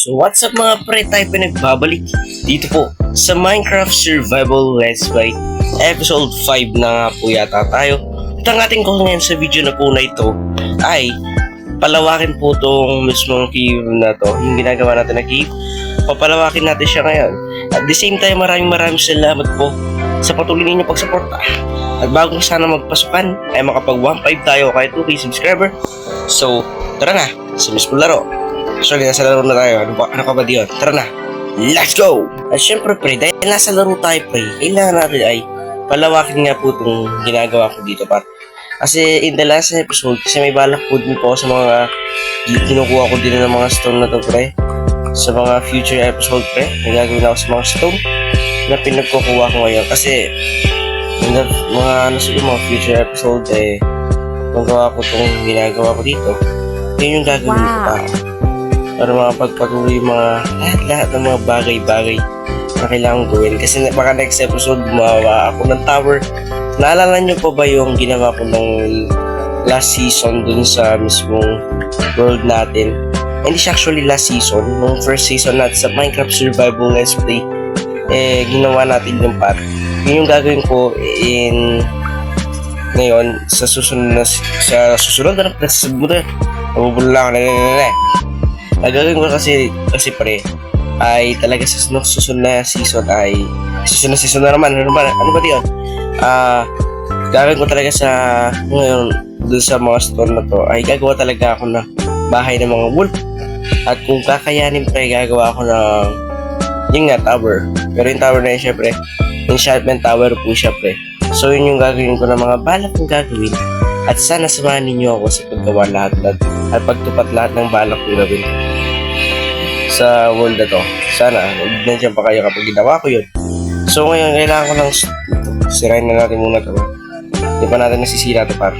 So what's up mga pre, tayo pinagbabalik dito po sa Minecraft Survival Let's Play Episode 5 na nga po yata tayo. At ang ating goal ngayon sa video na po na ito ay palawakin po itong mismong cave na to, yung ginagawa natin na cave. Papalawakin natin siya ngayon. At the same time, maraming maraming salamat po sa patuloy ninyong pagsuporta. At bago sana magpasukan, ay makapag 1.5 tayo kahit 2k subscriber. So, tara na, sa mismong laro. Actually, nasa laro na tayo. Ano, ba, ano ka ba diyon? Tara na, let's go! At syempre pre, dahil nasa laro tayo pre, kailangan natin ay palawakin nga po itong ginagawa ko dito par. Kasi in the last episode, kasi may balak po din po sa mga kinukuha ko din ng mga stone na to pre. Sa mga future episode pre, may gagawin ako sa mga stone na pinagkukuha ko ngayon. Kasi in the, mga ano siguro mga future episode eh, magawa ko itong ginagawa ko dito. Yun yung gagawin ko Wow. pa para makapagpatuloy yung mga lahat-lahat ng mga bagay-bagay na kailangan gawin. Kasi baka next episode gumawa ako ng tower. Naalala nyo pa ba yung ginawa ko nung last season dun sa mismong world natin? Hindi siya actually last season. Nung first season natin sa Minecraft Survival Let's Play, eh, ginawa natin yung part. Yun yung gagawin ko in ngayon sa susunod na sa susunod na sa susunod na nabubula ako na gagawin ko kasi, kasi pre, ay talaga sa sunod, susunod na season ay, susunod na season na naman, ano ba, ano ba yun? Ah, gagawin ko talaga sa, ngayon, dun sa mga store na to, ay gagawa talaga ako na bahay ng mga wolf. At kung kakayanin pre, gagawa ako ng, yun nga, tower. Pero yung tower na yun, syempre, enchantment tower po siya pre. So yun yung gagawin ko ng mga balak kong gagawin. At sana samahan ninyo ako sa paggawa lahat lahat at pagtupat lahat ng balak kong gawin sa world na to. Sana, nandiyan pa kayo kapag ginawa ko yun. So ngayon, kailangan ko lang sirain na natin muna to. Hindi pa natin nasisira to par.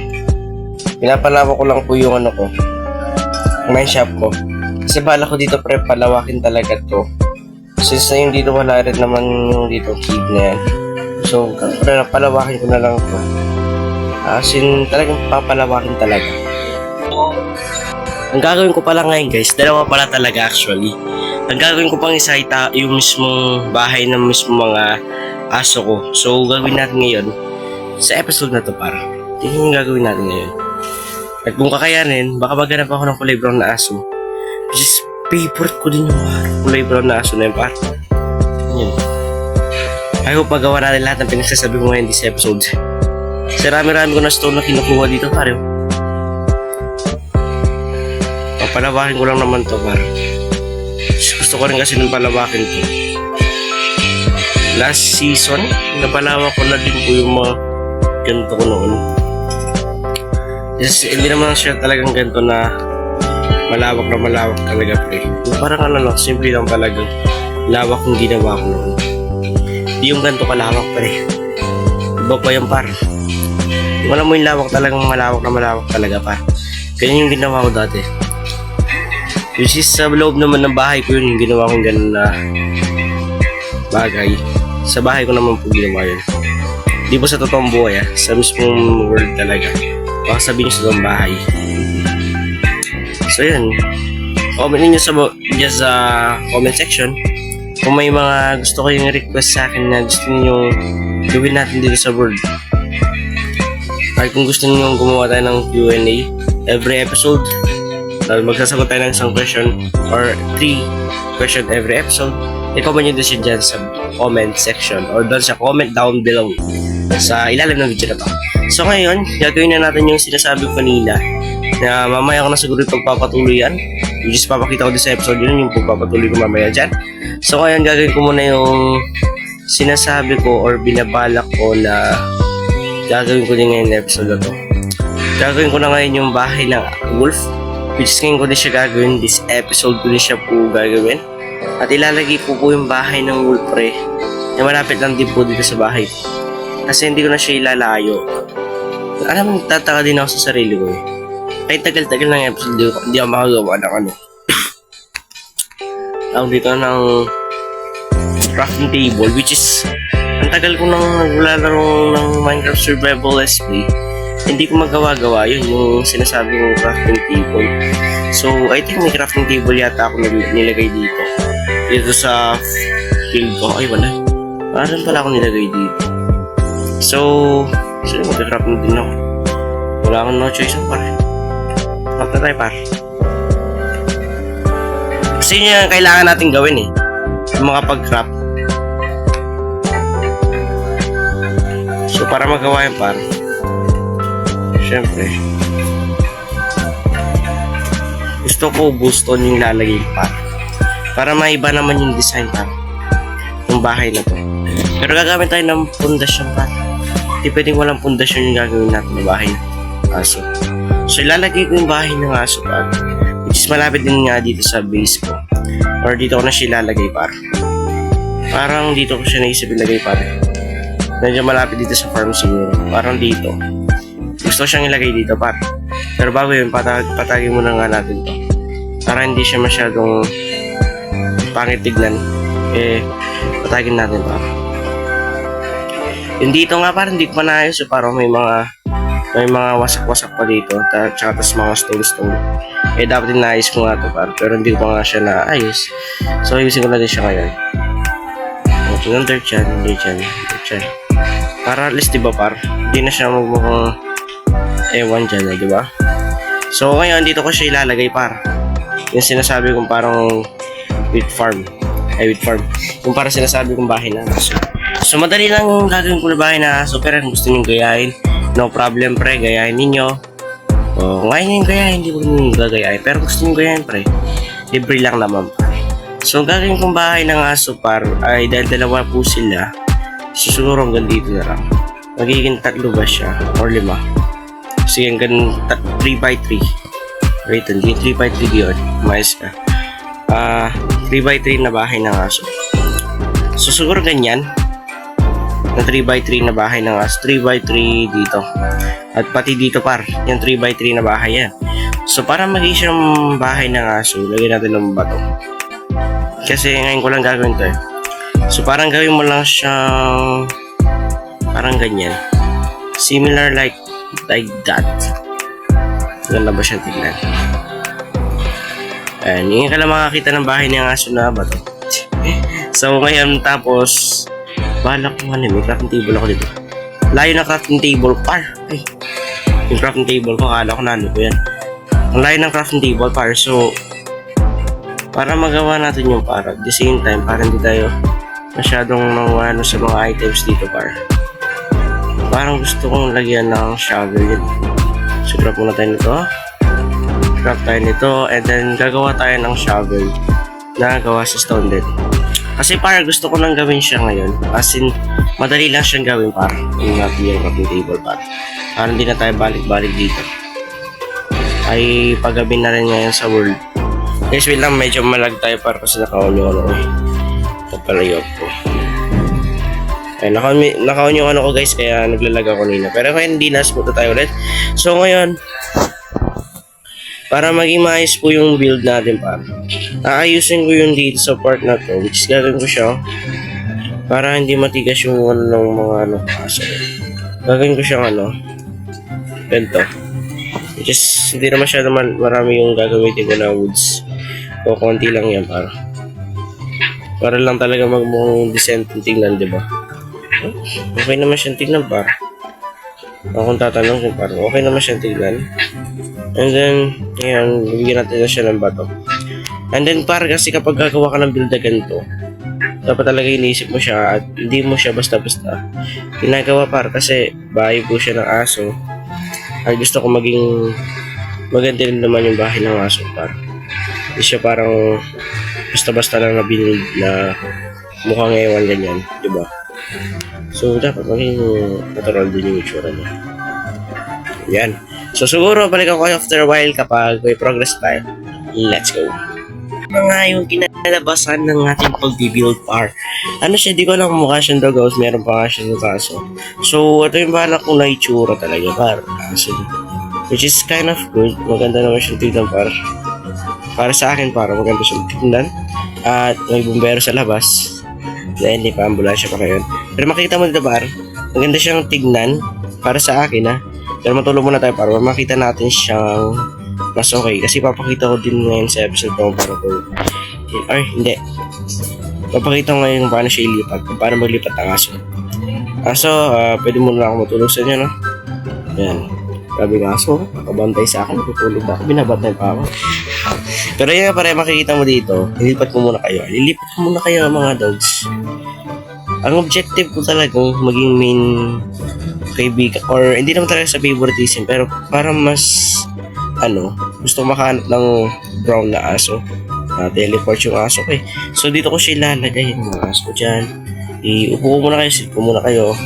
Pinapalawa ko lang po yung ano ko, mine shop ko. Kasi bala ko dito pre, palawakin talaga to. Since na yung dito wala rin naman yung dito kid na yan. So, pre, palawakin ko na lang to. As in, talagang papalawakin talaga. Ang gagawin ko pala ngayon guys, dalawa pala talaga actually. Ang gagawin ko pang isa yung mismong bahay ng mismong mga aso ko. So gagawin natin ngayon sa episode na to para. Tingnan yung gagawin natin ngayon. At kung kakayanin, baka maghanap ako ng kulay brown na aso. Which is favorite ko din yung kulay brown na aso na yun par. Yun. I hope magawa natin lahat ng pinagsasabi ko ngayon this episode. Kasi rami-rami ko na stone na kinukuha dito pare. Papalawakin ko lang naman to par. Gusto ko rin kasi nung palawakin to. Last season, napalawak ko na din po yung mga ganito ko noon. Yes, hindi naman siya talagang ganito na malawak na malawak talaga pre. Parang ano lang, simple lang talaga. Lawak yung ginawa ko noon. Hindi yung ganito kalawak pre. Iba pa yung par. Wala mo yung lawak talagang malawak na malawak talaga pa. Ganyan yung ginawa ko dati. Which is sa loob naman ng bahay ko yun yung ginawa kong ganun na bagay. Sa bahay ko naman po ginawa yun. Di po sa totoong buhay ah, sa mismong world talaga. Baka sabihin nyo sa totoong bahay. So yun, comment ninyo sa, dyan sa comment section kung may mga gusto kayong request sa akin na gusto niyo gawin natin dito sa world. Kahit kung gusto niyo gumawa tayo ng Q&A every episode, dahil magsasagot tayo ng isang question or three question every episode, i-comment nyo din dyan sa comment section or doon sa comment down below sa ilalim ng video na to. So ngayon, gagawin na natin yung sinasabi ko kanina na mamaya ko na siguro pagpapatuloy yan. Which is papakita ko din sa episode yun, yung pagpapatuloy ko mamaya dyan. So ngayon, gagawin ko muna yung sinasabi ko or binabalak ko na gagawin ko din ngayon na episode na to. Gagawin ko na ngayon yung bahay ng wolf which ko din siya gagawin. This episode ko din siya po gagawin. At ilalagay ko po yung bahay ng wolf pre na malapit lang din po dito sa bahay. Kasi hindi ko na siya ilalayo. Alam mo tataka din ako sa sarili ko eh. Kahit tagal-tagal ng episode di, hindi ako makagawa ng ano. Tawag dito ng crafting table which is ang tagal ko nang naglalaro ng Minecraft Survival Play hindi ko magawa-gawa yun, yung sinasabi kong crafting table. So, I think may crafting table yata ako nil- nilagay dito. Dito sa field ko. Ay, wala. Parang pala ako nilagay dito. So, sino mag-craft na din ako? Wala akong no choice ang pare. Craft na tayo pare. Kasi yun yung kailangan natin gawin eh. Yung mga pag-craft. So, para magawa yan pare. Siyempre. Gusto ko Boston yung lalagay pare. Para maiba naman yung design pare. Yung bahay na to. Pero gagamit tayo ng pundasyon pare. Hindi pwedeng walang pundasyon yung gagawin natin na bahay ng aso. So, ilalagay ko yung bahay ng aso pare. Which is malapit din nga dito sa base ko. Or dito ko na siya ilalagay pare. Parang dito ko siya naisip ilagay pare. Medyo malapit dito sa farm siguro. Parang dito. Gusto siyang ilagay dito pare. Pero bago yun, patag patagin muna nga natin to. Para hindi siya masyadong pangit tignan. Eh, patagin natin pare. Yung dito nga parang hindi ko pa naayos. So, parang may mga may mga wasak-wasak pa dito. Ta tsaka tas mga stone-stone. Eh, dapat din naayos ko nga to pare. Pero hindi ko pa nga siya naayos. So, ayusin ko na din siya ngayon. Okay, ng dirt yan, dirt yan, dirt yan. Para at least, di ba, par? Hindi na siya magmukhang ewan dyan, eh, di ba? So, ngayon, dito ko siya ilalagay, par. Yung sinasabi kong parang wheat farm. Ay, wheat farm. Yung parang sinasabi kong bahay na aso. So, madali lang gagawin ko na bahay na aso. Pero kung gusto nyo gayahin, no problem, pre. Gayahin ninyo. O, ngayon yung gayahin, hindi ko nyo gagayahin. Pero gusto nyo gayahin, pre. Libre lang naman, par. So, gagawin kong bahay ng aso, par, ay dahil dalawa po sila, So, siguro hanggang dito na lang. Magiging tatlo ba siya? Or lima? Kasi hanggang 3x3. Wait, hindi 3x3 yun. Mais ka. Ah, 3x3 na bahay ng aso. So, siguro ganyan. Na 3x3 na bahay ng aso. 3x3 dito. At pati dito par. Yung 3x3 na bahay yan. So, para maging siyang bahay ng aso, lagyan natin ng bato. Kasi ngayon ko lang gagawin to eh. So parang gawin mo lang siyang parang ganyan. Similar like like that. Ganda ba siyang tignan? Ayan, yung ka lang makakita ng bahay ng aso na ba to? so ngayon tapos bahala ko ano, may crafting table ako dito. Layo ng crafting table, par. Ay, yung crafting table ko, akala ko na ano ko yan. Ang layo ng crafting table, par. So, para magawa natin yung para at the same time, para hindi tayo masyadong mga ano sa mga items dito par. Parang gusto kong lagyan ng shovel yun. So grab muna tayo nito. Grab tayo nito and then gagawa tayo ng shovel na gawa sa stone din. Kasi para gusto ko nang gawin siya ngayon. As in, madali lang siyang gawin para. Yung natin yung crafting table para. Para hindi na tayo balik-balik dito. Ay paggabi na rin ngayon sa world. Guys, wait lang, medyo malag tayo para kasi naka-on yung ano eh. Papalayok ko. Ay, naka, naka-on yung ano ko guys, kaya naglalag ako kanina. Pero ngayon, hindi na, smooth tayo ulit. So ngayon, para maging maayos po yung build natin pa. Aayusin ko yung dito sa part na to, which is gagawin ko siya para hindi matigas yung ano ng mga ano kaso. Gagawin ko siyang ano, ganito. Which is, hindi na masyado marami yung gagamitin ko na woods. O konti lang yan para. Para lang talaga magmukhang decent tingnan, di ba? Okay naman siyang tingnan pa. Ako kung tatanong kung parang okay naman siyang tingnan. And then, ayan, bibigyan natin na siya ng bato. And then, para kasi kapag gagawa ka ng build na ganito, dapat talaga iniisip mo siya at hindi mo siya basta-basta ginagawa para kasi bahay po siya ng aso. Ay gusto ko maging maganda rin naman yung bahay ng aso para. Hindi siya parang basta-basta lang na binuild na mukhang ewan ganyan, di ba? So, dapat maging natural din yung itsura niya. Yan. So, siguro balik ako kayo after a while kapag may progress tayo. Let's go. Mga yung kinalabasan ng ating pag-build par. Ano siya, di ko alam kung mukha siyang doghouse, meron pa nga siya sa kaso. So, ito yung balak kong na itsura talaga par. Kaso, which is kind of good. Maganda naman siyang tignan par. Para sa akin, para maganda siyang tignan. At may bumbero sa labas. Dahil pa ambulansya pa ngayon. Pero makita mo dito par, maganda siyang tignan para sa akin ha. Pero matulog muna tayo para makita natin siyang mas okay. Kasi papakita ko din ngayon sa episode ko para ko. Ay, hindi. Papakita ko ngayon paano siya ilipat. Paano maglipat ang aso. Aso, ah, pwede muna ako matulog sa inyo, no? Yan. Grabe ng aso. Nakabantay sa akin. Natutulog ako. Binabantay pa ako. Pero yun nga pare, makikita mo dito. Lilipat ko muna kayo. Lilipat ko muna kayo mga dogs. Ang objective ko talagang maging main kaibigan or hindi naman talaga sa favoritism pero para mas ano gusto makahanap ng brown na aso na teleport yung aso ko eh. So dito ko siya ilalagay yung mga aso ko dyan. Iupo ko muna kayo, sit ko muna kayo.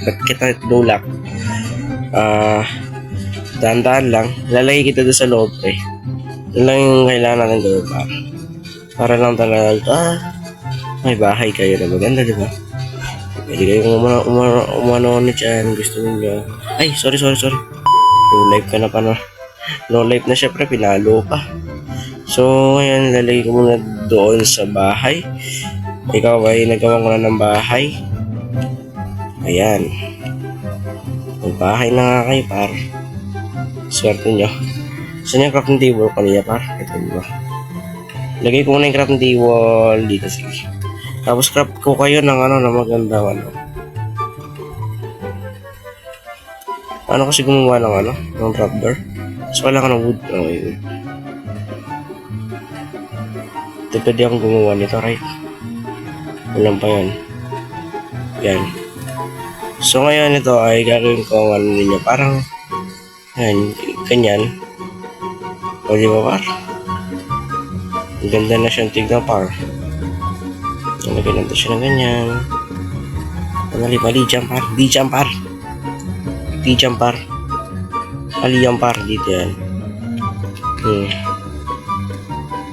Ba't kita tinulak? Ah, dahan-dahan lang. Lalagay kita doon sa loob eh. Yun lang yung kailangan natin gawin para. Para lang talaga, ah, may bahay kayo na maganda, di ba? Pwede kayong umano, umano, umano na dyan, gusto ninyo. Ay, sorry, sorry, sorry. Low life ka na pa na. Low life na syempre, pinalo ka. So, ngayon, lalagay ko muna doon sa bahay. Ikaw ay nagawa ko na ng bahay. Ayan. May bahay na nga kayo, par. Swerte nyo. Saan yung crafting table kanina, par? Ito, ba? Lagay ko muna yung crafting table dito, sige. Tapos craft ko kayo ng ano, na maganda, ano. Ano kasi gumawa ng ano, ng trapdoor? So, kailangan ng wood. Okay, wood. Ito pwede akong gumawa nito, right? Walang pa yan. Yan. So, ngayon ito ay gagawin ko ano ninyo. Parang, yan, ganyan. O, di ba, par? Ang ganda na siyang tignan, par. Nalagyan natin siya ng ganyan. Mali, mali, jump, par. Di jump, par. Di jump, par. Mali yan, par. Dito yan. Hmm.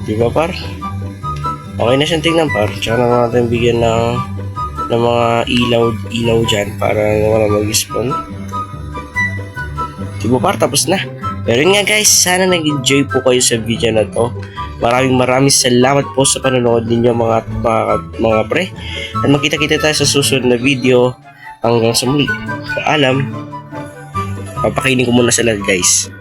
Di ba, par? Okay na siyang tignan, par. Tsaka na natin bigyan ng ng mga ilaw ilaw dyan para wala mag-spawn. Di ba, par? Tapos na. Pero nga guys, sana nag-enjoy po kayo sa video na to. Maraming maraming salamat po sa panonood ninyo mga mga, mga pre. At magkita-kita tayo sa susunod na video. Hanggang sa muli. Paalam. Papakainin ko muna sila guys.